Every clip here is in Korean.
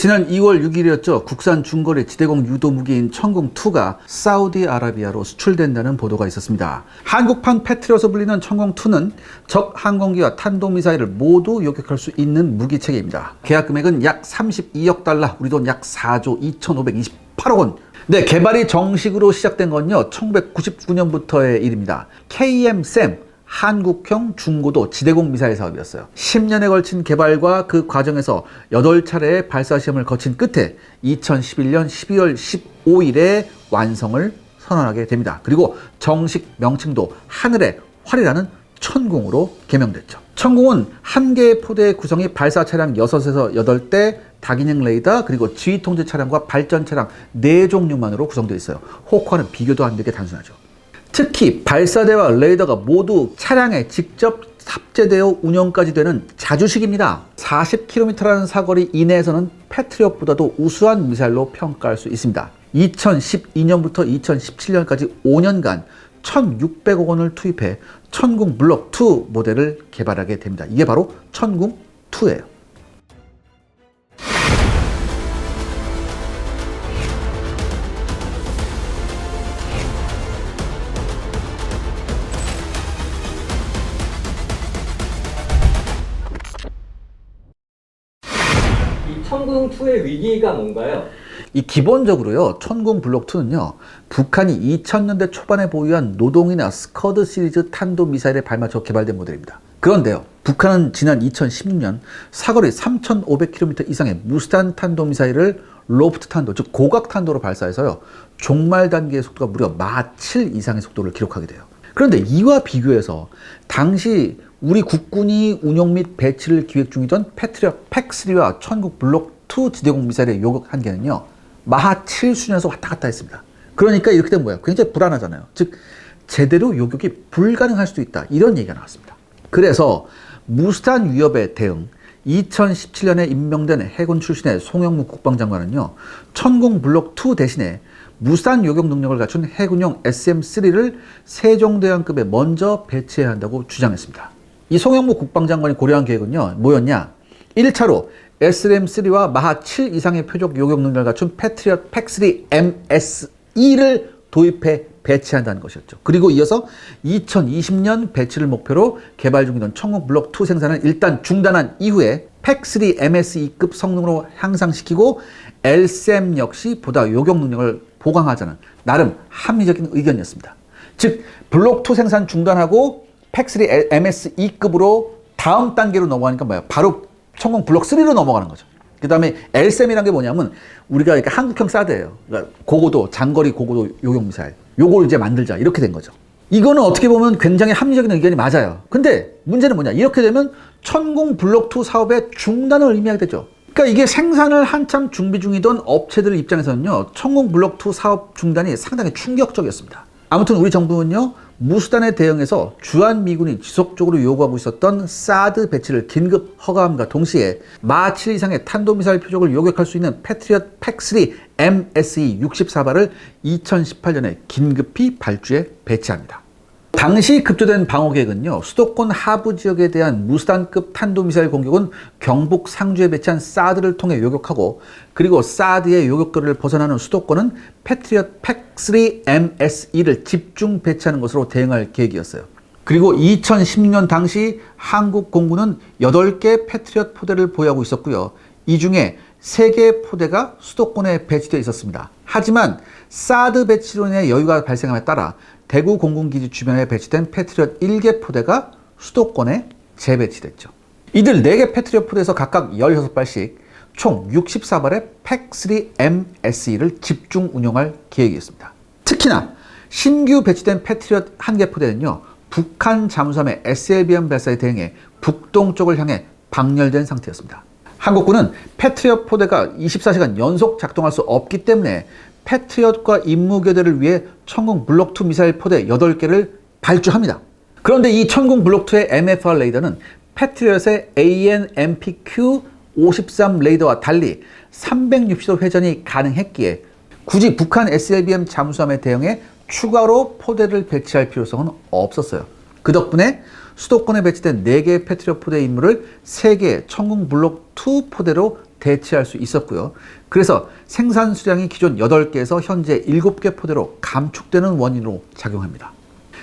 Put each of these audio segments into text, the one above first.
지난 2월 6일이었죠. 국산 중거리 지대공 유도 무기인 천공2가 사우디아라비아로 수출된다는 보도가 있었습니다. 한국판 패트리어서 불리는 천공2는 적 항공기와 탄도미사일을 모두 요격할 수 있는 무기 체계입니다. 계약 금액은 약 32억 달러, 우리 돈 약 4조 2,528억 원. 네, 개발이 정식으로 시작된 건요, 1999년부터의 일입니다. KM-SAM, 한국형 중고도 지대공 미사일 사업이었어요. 10년에 걸친 개발과 그 과정에서 8차례의 발사 시험을 거친 끝에 2011년 12월 15일에 완성을 선언하게 됩니다. 그리고 정식 명칭도 하늘의 활이라는 천궁으로 개명됐죠. 천궁은 한 개의 포대의 구성이 발사 차량 6에서 8대, 다기능 레이더, 그리고 지휘 통제 차량과 발전 차량 4종류만으로 구성되어 있어요. 호크와는 비교도 안 되게 단순하죠. 특히 발사대와 레이더가 모두 차량에 직접 탑재되어 운영까지 되는 자주식입니다. 40km라는 사거리 이내에서는 패트리엇보다도 우수한 미사일로 평가할 수 있습니다. 2012년부터 2017년까지 5년간 1,600억 원을 투입해 천궁 블록 2 모델을 개발하게 됩니다. 이게 바로 천궁 2예요. 천궁2의 위기가 뭔가요? 이 기본적으로요, 천궁 블록 2는요, 북한이 2000년대 초반에 보유한 노동이나 스커드 시리즈 탄도 미사일에 발맞춰 개발된 모델입니다. 그런데요, 북한은 지난 2016년 사거리 3,500km 이상의 무스탄 탄도 미사일을 로프트 탄도, 즉 고각 탄도로 발사해서요, 종말 단계의 속도가 무려 마 7 이상의 속도를 기록하게 돼요. 그런데 이와 비교해서 당시 우리 국군이 운용 및 배치를 기획 중이던 패트리엇 팩3와 천국 블록 2 지대공 미사일의 요격 한계는요, 마하 7 수준에서 왔다 갔다 했습니다. 그러니까 이렇게 되면 뭐예요? 굉장히 불안하잖아요. 즉, 제대로 요격이 불가능할 수도 있다. 이런 얘기가 나왔습니다. 그래서 무스탄 위협에 대응, 2017년에 임명된 해군 출신의 송영무 국방장관은요, 천공 블록 2 대신에 무산 요격 능력을 갖춘 해군용 SM3를 세종대왕급에 먼저 배치해야 한다고 주장했습니다. 이 송영무 국방장관이 고려한 계획은요, 뭐였냐? 1차로 SM3와 마하 7 이상의 표적 요격 능력을 갖춘 패트리엇 팩3 MSE를 도입해 배치한다는 것이었죠. 그리고 이어서 2020년 배치를 목표로 개발 중이던 천공 블록 2 생산을 일단 중단한 이후에 팩3 MSE급 성능으로 향상시키고 LSM 역시 보다 요격 능력을 보강하자는 나름 합리적인 의견이었습니다. 즉 블록 2 생산 중단하고 팩3 MSE급으로 다음 단계로 넘어가니까 뭐야? 바로 천공 블록 3로 넘어가는 거죠. 그 다음에 LSM이라는 게 뭐냐면 우리가 이렇게 한국형 사드예요. 그러니까 고고도 장거리 고고도 요격 미사일. 요걸 이제 만들자 이렇게 된 거죠. 이거는 어떻게 보면 굉장히 합리적인 의견이 맞아요. 근데 문제는 뭐냐? 이렇게 되면 천공 블록 2 사업의 중단을 의미하게 되죠. 그러니까 이게 생산을 한참 준비 중이던 업체들 입장에서는요, 천공 블록 2 사업 중단이 상당히 충격적이었습니다. 아무튼 우리 정부는요, 무수단에 대응해서 주한 미군이 지속적으로 요구하고 있었던 사드 배치를 긴급 허가함과 동시에 마 7 이상의 탄도미사일 표적을 요격할 수 있는 패트리엇 팩3 MSE 64발을 2018년에 긴급히 발주에 배치합니다. 당시 급조된 방어 계획은요, 수도권 하부 지역에 대한 무스탄급 탄도미사일 공격은 경북 상주에 배치한 사드를 통해 요격하고, 그리고 사드의 요격거리를 벗어나는 수도권은 패트리엇 팩3 MSE를 집중 배치하는 것으로 대응할 계획이었어요. 그리고 2016년 당시 한국 공군은 8개 패트리엇 포대를 보유하고 있었고요. 이 중에 3개 포대가 수도권에 배치되어 있었습니다. 하지만 사드 인해 여유가 발생함에 따라 대구 공군기지 주변에 배치된 패트리엇 1개 포대가 수도권에 재배치됐죠. 이들 4개 패트리엇 포대에서 각각 16발씩 총 64발의 팩3 MSE를 집중 운용할 계획이었습니다. 특히나 신규 배치된 패트리엇 1개 포대는요, 북한 잠수함의 SLBM 발사에 대응해 북동쪽을 향해 방열된 상태였습니다. 한국군은 패트리엇 포대가 24시간 연속 작동할 수 없기 때문에 패트리엇과 임무 교대를 위해 천궁 블록 2 미사일 포대 8개를 발주합니다. 그런데 이 천궁 블록 2의 MFR 레이더는 패트리엇의 AN/MPQ 53 레이더와 달리 360도 회전이 가능했기에 굳이 북한 SLBM 잠수함에 대응해 추가로 포대를 배치할 필요성은 없었어요. 그 덕분에 수도권에 배치된 4개의 패트리엇 포대 임무를 3개의 천궁 블록 2 포대로 대체할 수 있었고요. 그래서 생산 수량이 기존 8개에서 현재 7개 포대로 감축되는 원인으로 작용합니다.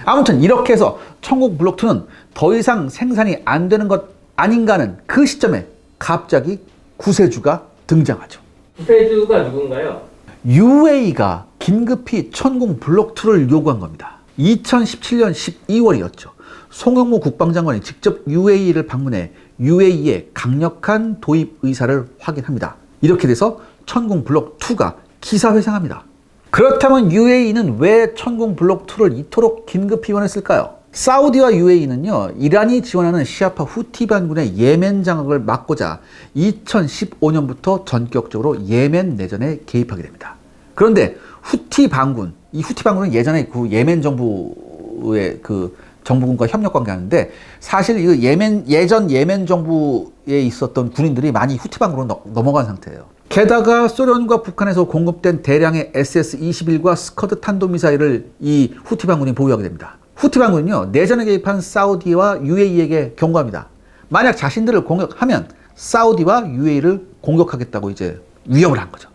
아무튼 이렇게 해서 천국 블록 2는 더 이상 생산이 안 되는 것 아닌가 하는 그 시점에 갑자기 구세주가 등장하죠. 구세주가 누군가요? UAE가 긴급히 천궁 블록 2를 요구한 겁니다. 2017년 12월이었죠. 송영무 국방장관이 직접 UAE를 방문해 UAE의 강력한 도입 의사를 확인합니다. 이렇게 돼서 천궁 블록 2가 기사회생합니다. 그렇다면 UAE는 왜 천궁 블록 2를 이토록 긴급히 원했을까요? 사우디와 UAE는요, 이란이 지원하는 시아파 후티 반군의 예멘 장악을 막고자 2015년부터 전격적으로 예멘 내전에 개입하게 됩니다. 그런데 후티 반군, 이 후티 반군은 예전에 그 예멘 정부의 그 정부군과 협력 관계하는데 사실 이 예멘 예전 예멘 정부에 있었던 군인들이 많이 후티 반군으로 넘- 넘어간 상태예요. 게다가 소련과 북한에서 공급된 대량의 SS-21과 스커드 탄도 미사일을 이 후티 반군이 보유하게 됩니다. 후티 반군은요 내전에 개입한 사우디와 UAE에게 경고합니다. 만약 자신들을 공격하면 사우디와 UAE를 공격하겠다고 이제 위협을 한 거죠.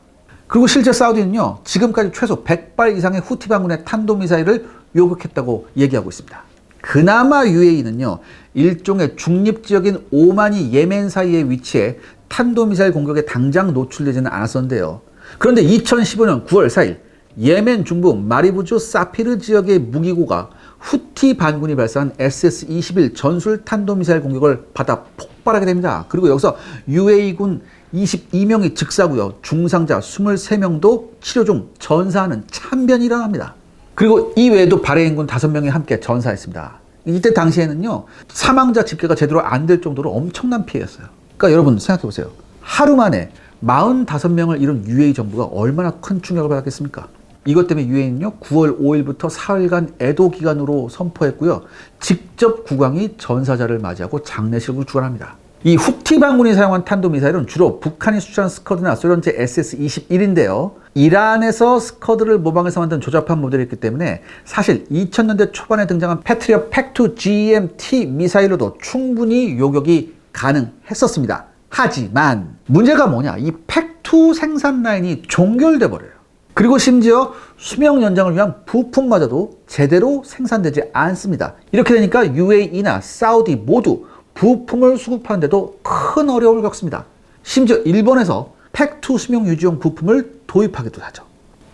그리고 실제 사우디는요, 지금까지 최소 100발 이상의 후티 반군의 탄도미사일을 요격했다고 얘기하고 있습니다. 그나마 UAE는요, 일종의 중립지역인 오만이 예멘 사이에 위치해 탄도미사일 공격에 당장 노출되지는 않았었는데요. 그런데 2015년 9월 4일, 예멘 중부 마리부주 사피르 지역의 무기고가 후티 반군이 발사한 SS-21 전술 탄도미사일 공격을 받아 폭발하게 됩니다. 그리고 여기서 UAE군 22명이 즉사고요. 중상자 23명도 치료 중 전사하는 참변이 일어납니다. 그리고 이 외에도 바레인군 5명이 함께 전사했습니다. 이때 당시에는요, 사망자 집계가 제대로 안 될 정도로 엄청난 피해였어요. 그러니까 여러분 생각해 보세요. 하루 만에 45명을 잃은 UAE 정부가 얼마나 큰 충격을 받았겠습니까? 이것 때문에 유엔은요 9월 5일부터 사흘간 애도 기간으로 선포했고요. 직접 국왕이 전사자를 맞이하고 장례식을 주관합니다. 이 후티 반군이 사용한 탄도미사일은 주로 북한이 수출한 스커드나 소련제 SS-21인데요. 이란에서 스커드를 모방해서 만든 조잡한 모델이기 때문에 사실 2000년대 초반에 등장한 패트리어 팩2 GMT 미사일로도 충분히 요격이 가능했었습니다. 하지만 문제가 뭐냐? 이 팩2 생산 라인이 종결돼 버려요. 그리고 심지어 수명 연장을 위한 부품마저도 제대로 생산되지 않습니다. 이렇게 되니까 UAE나 사우디 모두 부품을 수급하는데도 큰 어려움을 겪습니다. 심지어 일본에서 팩2 수명 유지용 부품을 도입하기도 하죠.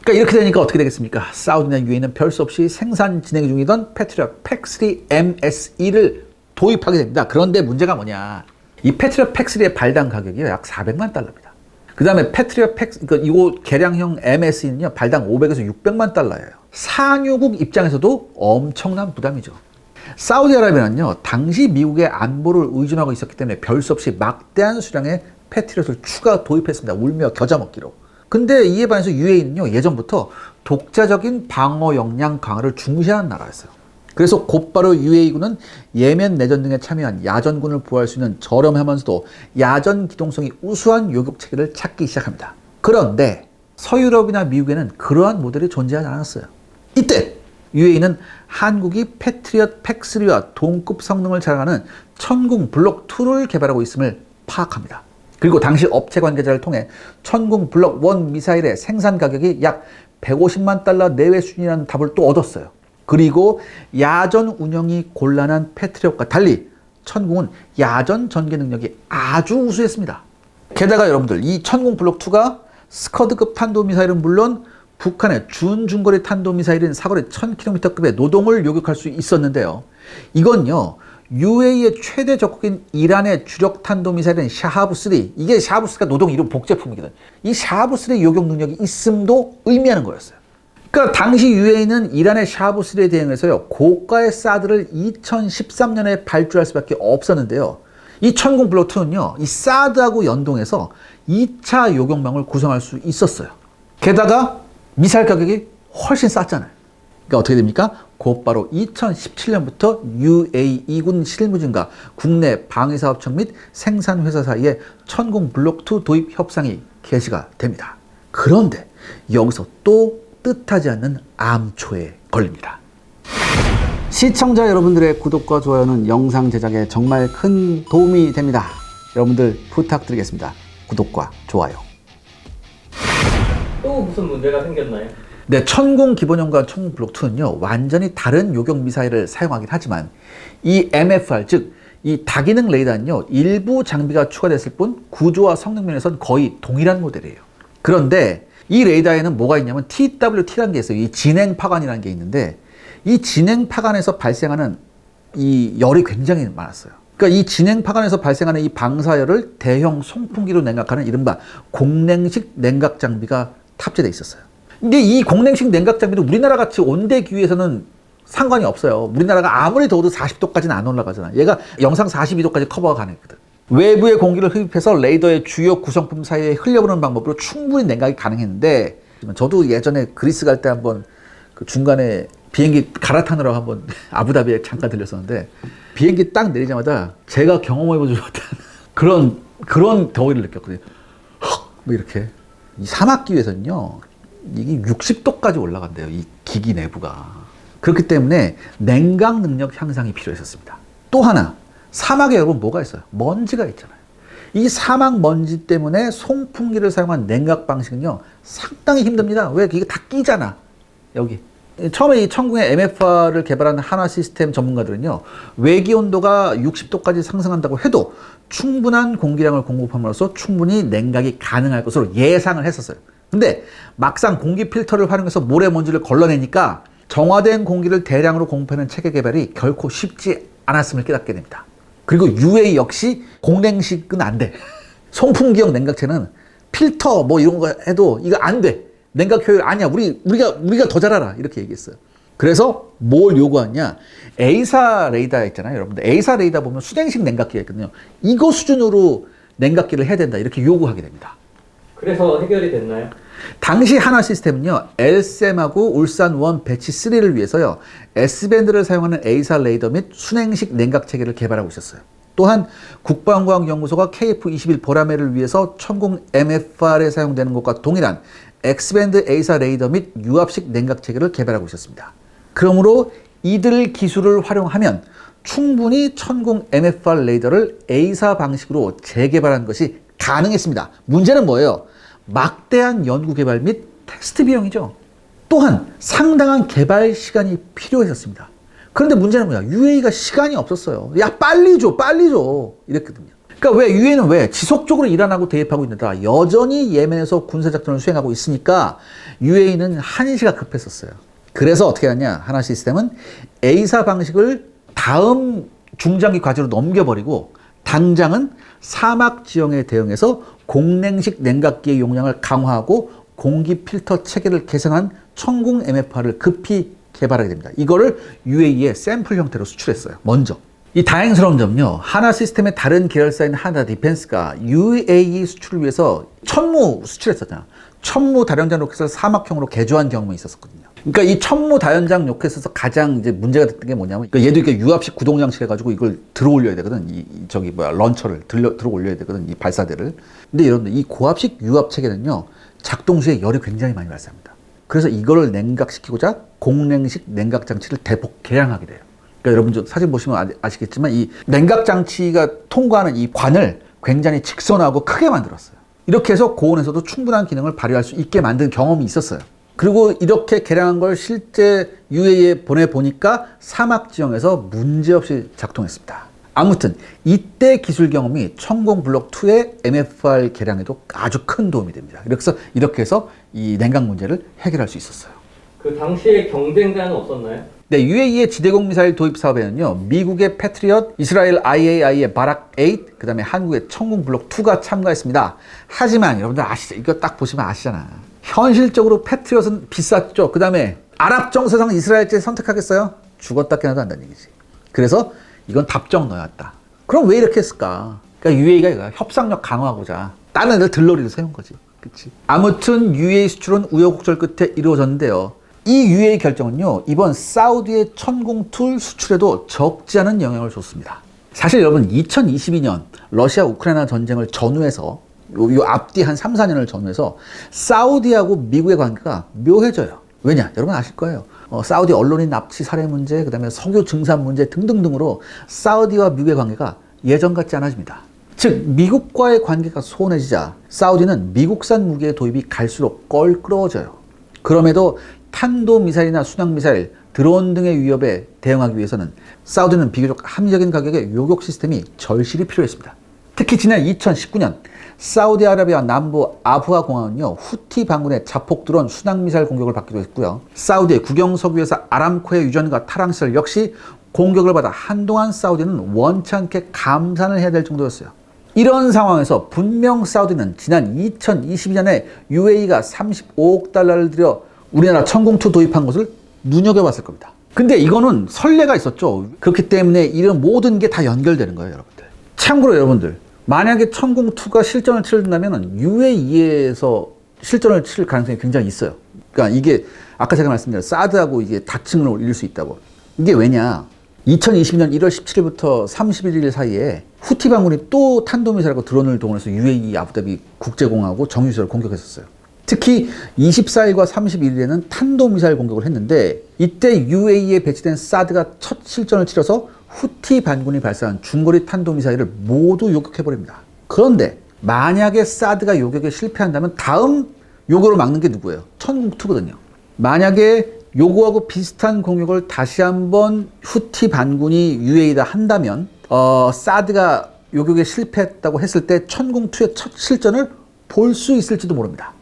그러니까 이렇게 되니까 어떻게 되겠습니까? 사우디나 UAE는 별수 없이 생산 진행 중이던 패트리어 팩3 MSE를 도입하게 됩니다. 그런데 문제가 뭐냐? 이 패트리어 팩3의 발당 가격이 약 400만 달러입니다. 그 다음에 패트리어 팩, 그러니까 이거 개량형 MSE는요, 발당 500에서 600만 달러예요. 상유국 입장에서도 엄청난 부담이죠. 사우디아라비아는요, 당시 미국의 안보를 의존하고 있었기 때문에 별 수 없이 막대한 수량의 패트리엇을 추가 도입했습니다. 울며 겨자 먹기로. 근데 이에 반해서 UAE는요, 예전부터 독자적인 방어 역량 강화를 중시하는 나라였어요. 그래서 곧바로 UAE군은 예멘 내전 등에 참여한 야전군을 보호할 수 있는 저렴하면서도 야전 기동성이 우수한 요격 체계를 찾기 시작합니다. 그런데 서유럽이나 미국에는 그러한 모델이 존재하지 않았어요. 이때 UAE는 한국이 패트리엇 팩3와 동급 성능을 자랑하는 천궁 블록 2를 개발하고 있음을 파악합니다. 그리고 당시 업체 관계자를 통해 천궁 블록 1 미사일의 생산 가격이 약 150만 달러 내외 수준이라는 답을 또 얻었어요. 그리고 야전 운영이 곤란한 패트리ot과 달리 천궁은 야전 전개 능력이 아주 우수했습니다. 게다가 여러분들 이 천궁 블록 2가 스커드급 탄도미사일은 물론 북한의 준중거리 탄도미사일인 사거리 1000km급의 노동을 요격할 수 있었는데요. 이건요. UAE의 최대 적국인 이란의 주력 탄도미사일은 샤하브3 이게 샤하브3가 노동 이름 복제품이거든. 이 샤하브3 요격 능력이 있음도 의미하는 거였어요. 그러니까 당시 UAE는 이란의 샤브3에 대응해서요 고가의 사드를 2013년에 발주할 수밖에 없었는데요. 이 천궁 블록2는요 이 사드하고 연동해서 2차 요격망을 구성할 수 있었어요. 게다가 미사일 가격이 훨씬 쌌잖아요. 그러니까 어떻게 됩니까? 곧바로 2017년부터 UAE군 실무진과 국내 방위사업청 및 생산회사 사이에 천궁 블록2 도입 협상이 개시가 됩니다. 그런데 여기서 또 뜻하지 않는 암초에 걸립니다. 시청자 여러분들의 구독과 좋아요는 영상 제작에 정말 큰 도움이 됩니다. 여러분들 부탁드리겠습니다. 구독과 좋아요. 또 무슨 문제가 생겼나요? 네, 천궁 기본형과 천궁 블록 2는요 완전히 다른 요격 미사일을 사용하긴 하지만 이 MFR 즉 이 다기능 레이더는요 일부 장비가 추가됐을 뿐 구조와 성능 면에선 거의 동일한 모델이에요. 그런데 이 레이더에는 뭐가 있냐면 TWT라는 게 있어요. 이 진행 파관이라는 게 있는데 이 진행 파관에서 발생하는 이 열이 굉장히 많았어요. 그러니까 이 진행 파관에서 발생하는 이 방사열을 대형 송풍기로 냉각하는 이른바 공냉식 냉각 장비가 탑재돼 있었어요. 근데 이 공냉식 냉각 장비도 우리나라 같이 온대 기후에서는 상관이 없어요. 우리나라가 아무리 더워도 40도까지는 안 올라가잖아. 얘가 영상 42도까지 커버가 가능했거든. 외부의 공기를 흡입해서 레이더의 주요 구성품 사이에 흘려보내는 방법으로 충분히 냉각이 가능했는데 저도 예전에 그리스 갈 때 한번 그 중간에 비행기 갈아타느라고 한번 아부다비에 잠깐 들렸었는데 비행기 딱 내리자마자 제가 경험해보지 못한 그런 그런 더위를 느꼈거든요. 헉! 뭐 이렇게 이 사막 기후에서는요 이게 60도까지 올라간대요. 이 기기 내부가 그렇기 때문에 냉각 능력 향상이 필요했었습니다. 또 하나 사막에 여러분 뭐가 있어요? 먼지가 있잖아요. 이 사막 먼지 때문에 송풍기를 사용한 냉각 방식은요 상당히 힘듭니다. 왜 이게 다 끼잖아 여기. 처음에 이 천궁의 MFR을 개발한 한화 시스템 전문가들은요 외기 온도가 60도까지 상승한다고 해도 충분한 공기량을 공급함으로써 충분히 냉각이 가능할 것으로 예상을 했었어요. 근데 막상 공기 필터를 활용해서 모래먼지를 걸러내니까 정화된 공기를 대량으로 공급하는 체계 개발이 결코 쉽지 않았음을 깨닫게 됩니다. 그리고 UA 역시 공냉식은 안 돼. 송풍기형 냉각체는 필터 뭐 이런 거 해도 이거 안 돼. 냉각 효율 아니야. 우리 우리가 우리가 더 잘 알아. 이렇게 얘기했어요. 그래서 뭘 요구하냐? A사 레이더 있잖아요, 여러분들. A사 레이더 보면 수냉식 냉각기가 있거든요. 이거 수준으로 냉각기를 해야 된다. 이렇게 요구하게 됩니다. 그래서 해결이 됐나요? 당시 한화 시스템은요, 엘셈하고 울산 원 배치 3를 위해서요, S밴드를 사용하는 A사 레이더 및 순행식 냉각 체계를 개발하고 있었어요. 또한 국방과학연구소가 KF-21 보라매를 위해서 천공 MFR에 사용되는 것과 동일한 X밴드 A사 레이더 및 유압식 냉각 체계를 개발하고 있었습니다. 그러므로 이들 기술을 활용하면 충분히 천공 MFR 레이더를 A사 방식으로 재개발한 것이 가능했습니다. 문제는 뭐예요? 막대한 연구 개발 및 테스트 비용이죠. 또한 상당한 개발 시간이 필요했었습니다. 그런데 문제는 뭐야? UA가 시간이 없었어요. 야, 빨리 줘, 빨리 줘. 이랬거든요. 그러니까 왜 UA는 왜 지속적으로 이란 하고 대입하고 있는다. 여전히 예멘에서 군사 작전을 수행하고 있으니까 UA는 한시가 급했었어요. 그래서 어떻게 하냐? 하나 시스템은 A사 방식을 다음 중장기 과제로 넘겨버리고 당장은 사막 지형에 대응해서 공냉식 냉각기의 용량을 강화하고 공기 필터 체계를 개선한 천궁 MFR을 급히 개발하게 됩니다. 이거를 UAE에 샘플 형태로 수출했어요. 먼저. 이 다행스러운 점요. 하나 시스템의 다른 계열사인 하나 디펜스가 UAE 수출을 위해서 천무 수출했었잖아. 천무 다연장 로켓을 사막형으로 개조한 경험이 있었거든요. 그러니까 이 천무 다연장 로켓에서 가장 이제 문제가 됐던 게 뭐냐면, 그러니까 얘도 이렇게 유압식 구동 장치 해가지고 이걸 들어 올려야 되거든. 이, 이 저기 뭐야 런처를 들려 들어 올려야 되거든. 이 발사대를. 근데 여러분들 이 고압식 유압 체계는요 작동 시에 열이 굉장히 많이 발생합니다. 그래서 이거를 냉각시키고자 공냉식 냉각 장치를 대폭 개량하게 돼요. 그러니까 여러분 저 사진 보시면 아- 아시겠지만 이 냉각 장치가 통과하는 이 관을 굉장히 직선하고 크게 만들었어요. 이렇게 해서 고온에서도 충분한 기능을 발휘할 수 있게 만든 경험이 있었어요. 그리고 이렇게 개량한 걸 실제 UAE에 보내 보니까 사막 지형에서 문제없이 작동했습니다. 아무튼 이때 기술 경험이 천공 블록 2의 MFR 개량에도 아주 큰 도움이 됩니다. 그래서 이렇게 해서 이 냉각 문제를 해결할 수 있었어요. 그 당시에 경쟁자는 없었나요? 네, UAE의 지대공 미사일 도입 사업에는요, 미국의 패트리엇, 이스라엘 IAI의 바락 8, 그 다음에 한국의 천궁 블록 2가 참가했습니다. 하지만 여러분들 아시죠? 이거 딱 보시면 아시잖아. 현실적으로 패트리엇은 비쌌죠. 그 다음에 아랍 정세상 이스라엘제 선택하겠어요? 죽었다 깨나도 한다는 얘기지. 그래서 이건 답정 너였다. 그럼 왜 이렇게 했을까? 그러니까 UAE가 이거야. 협상력 강화하고자 다른 애들 들러리를 세운 거지. 그치? 아무튼 UAE 수출은 우여곡절 끝에 이루어졌는데요. 이 UAE 결정은요, 이번 사우디의 천공 툴 수출에도 적지 않은 영향을 줬습니다. 사실 여러분, 2022년 러시아 우크라이나 전쟁을 전후해서 요, 요 앞뒤 한 3, 4년을 전후해서 사우디하고 미국의 관계가 묘해져요. 왜냐? 여러분 아실 거예요. 어, 사우디 언론인 납치 살해 문제, 그 다음에 석유 증산 문제 등등등으로 사우디와 미국의 관계가 예전 같지 않아집니다. 즉 미국과의 관계가 소원해지자 사우디는 미국산 무기의 도입이 갈수록 껄끄러워져요. 그럼에도 탄도 미사일이나 순항 미사일, 드론 등의 위협에 대응하기 위해서는 사우디는 비교적 합리적인 가격의 요격 시스템이 절실히 필요했습니다. 특히 지난 2019년 사우디아라비아 남부 아부하 공항은요 후티 반군의 자폭 드론 순항 미사일 공격을 받기도 했고요. 사우디의 국영 석유 회사 아람코의 유전과 타랑 시설 역시 공격을 받아 한동안 사우디는 원찮게 감산을 해야 될 정도였어요. 이런 상황에서 분명 사우디는 지난 2022년에 UAE가 35억 달러를 들여 우리나라 천공투 도입한 것을 눈여겨봤을 겁니다. 근데 이거는 선례가 있었죠. 그렇기 때문에 이런 모든 게 다 연결되는 거예요, 여러분들. 참고로 여러분들, 만약에 천공투가 실전을 치른다면 UAE에서 실전을 치를 가능성이 굉장히 있어요. 그러니까 이게 아까 제가 말씀드린 사드하고 이게 다층을 올릴 수 있다고. 이게 왜냐? 2022년 1월 17일부터 31일 사이에 후티 반군이 또 탄도미사일하고 드론을 동원해서 UAE 아부다비 국제공항하고 정유시설을 공격했었어요. 특히 24일과 31일에는 탄도미사일 공격을 했는데 이때 UAE에 배치된 사드가 첫 실전을 치러서 후티 반군이 발사한 중거리 탄도미사일을 모두 요격해버립니다. 그런데 만약에 사드가 요격에 실패한다면 다음 요거를 막는 게 누구예요? 천국투거든요. 만약에 요거하고 비슷한 공격을 다시 한번 후티 반군이 UAE다 한다면 어, 사드가 요격에 실패했다고 했을 때 천궁투의 첫 실전을 볼 수 있을지도 모릅니다.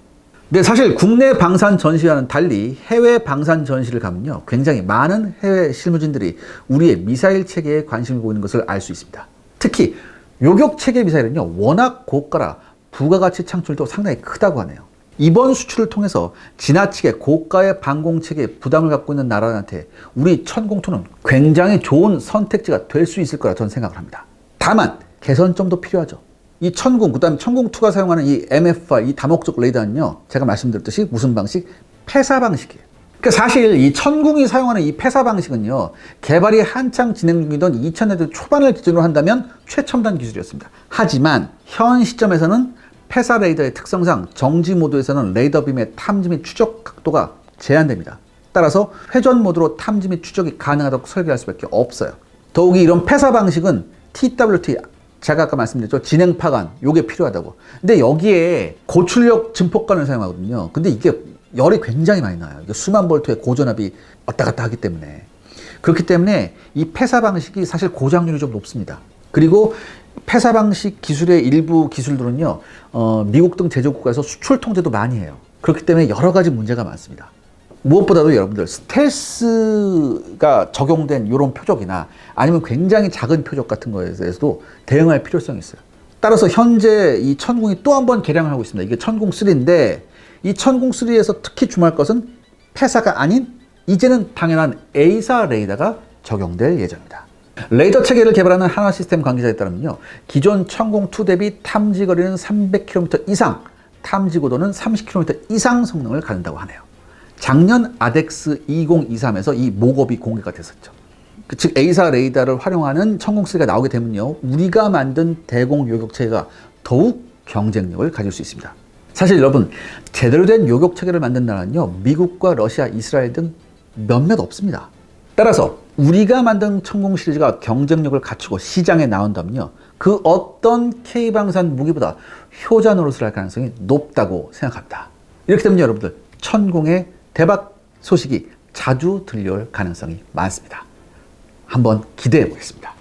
근데 사실 국내 방산 전시와는 달리 해외 방산 전시를 가면요. 굉장히 많은 해외 실무진들이 우리의 미사일 체계에 관심을 보이는 것을 알 수 있습니다. 특히 요격 체계 미사일은요. 워낙 고가라 부가가치 창출도 상당히 크다고 하네요. 이번 수출을 통해서 지나치게 고가의 방공 체계에 부담을 갖고 있는 나라한테 우리 천공투는 굉장히 좋은 선택지가 될 수 있을 거라 저는 생각을 합니다. 다만 개선점도 필요하죠. 이 천궁, 그 다음에 천궁2가 사용하는 이 MFR, 이 다목적 레이더는요, 제가 말씀드렸듯이 무슨 방식? 폐사 방식이에요. 그러니까 사실 이 천궁이 사용하는 이 폐사 방식은요, 개발이 한창 진행 중이던 2000년대 초반을 기준으로 한다면 최첨단 기술이었습니다. 하지만 현 시점에서는 폐사 레이더의 특성상 정지 모드에서는 레이더 빔의 탐지 및 추적 각도가 제한됩니다. 따라서 회전 모드로 탐지 및 추적이 가능하다고 설계할 수밖에 없어요. 더욱이 이런 폐사 방식은 TWT 제가 아까 말씀드렸죠. 진행 파간, 요게 필요하다고. 근데 여기에 고출력 증폭관을 사용하거든요. 근데 이게 열이 굉장히 많이 나요. 이게 수만 볼트의 고전압이 왔다 갔다 하기 때문에. 그렇기 때문에 이 폐사 방식이 사실 고장률이 좀 높습니다. 그리고 폐사 방식 기술의 일부 기술들은요, 어, 미국 등 제조국가에서 수출 통제도 많이 해요. 그렇기 때문에 여러 가지 문제가 많습니다. 무엇보다도 여러분들 스텔스가 적용된 이런 표적이나 아니면 굉장히 작은 표적 같은 거에 대해서도 대응할 필요성이 있어요. 따라서 현재 이 천궁이 또 한 번 개량을 하고 있습니다. 이게 천궁 3인데 이 천궁 3에서 특히 주목할 것은 폐사가 아닌 이제는 당연한 A사 레이더가 적용될 예정입니다. 레이더 체계를 개발하는 한화 시스템 관계자에 따르면요. 기존 천궁 2 대비 탐지 거리는 300km 이상, 탐지 고도는 30km 이상 성능을 갖는다고 하네요. 작년 아덱스 2023에서 이 모겁이 공개가 됐었죠. 그즉 A사 레이더를 활용하는 천공3가 나오게 되면요. 우리가 만든 대공 요격체가 더욱 경쟁력을 가질 수 있습니다. 사실 여러분 제대로 된 요격 체계를 만든 나라는요. 미국과 러시아, 이스라엘 등 몇몇 없습니다. 따라서 우리가 만든 천공 시리즈가 경쟁력을 갖추고 시장에 나온다면요. 그 어떤 K방산 무기보다 효자 노릇을 할 가능성이 높다고 생각합니다. 이렇게 되면 여러분들 천공의 대박 소식이 자주 들려올 가능성이 많습니다. 한번 기대해 보겠습니다.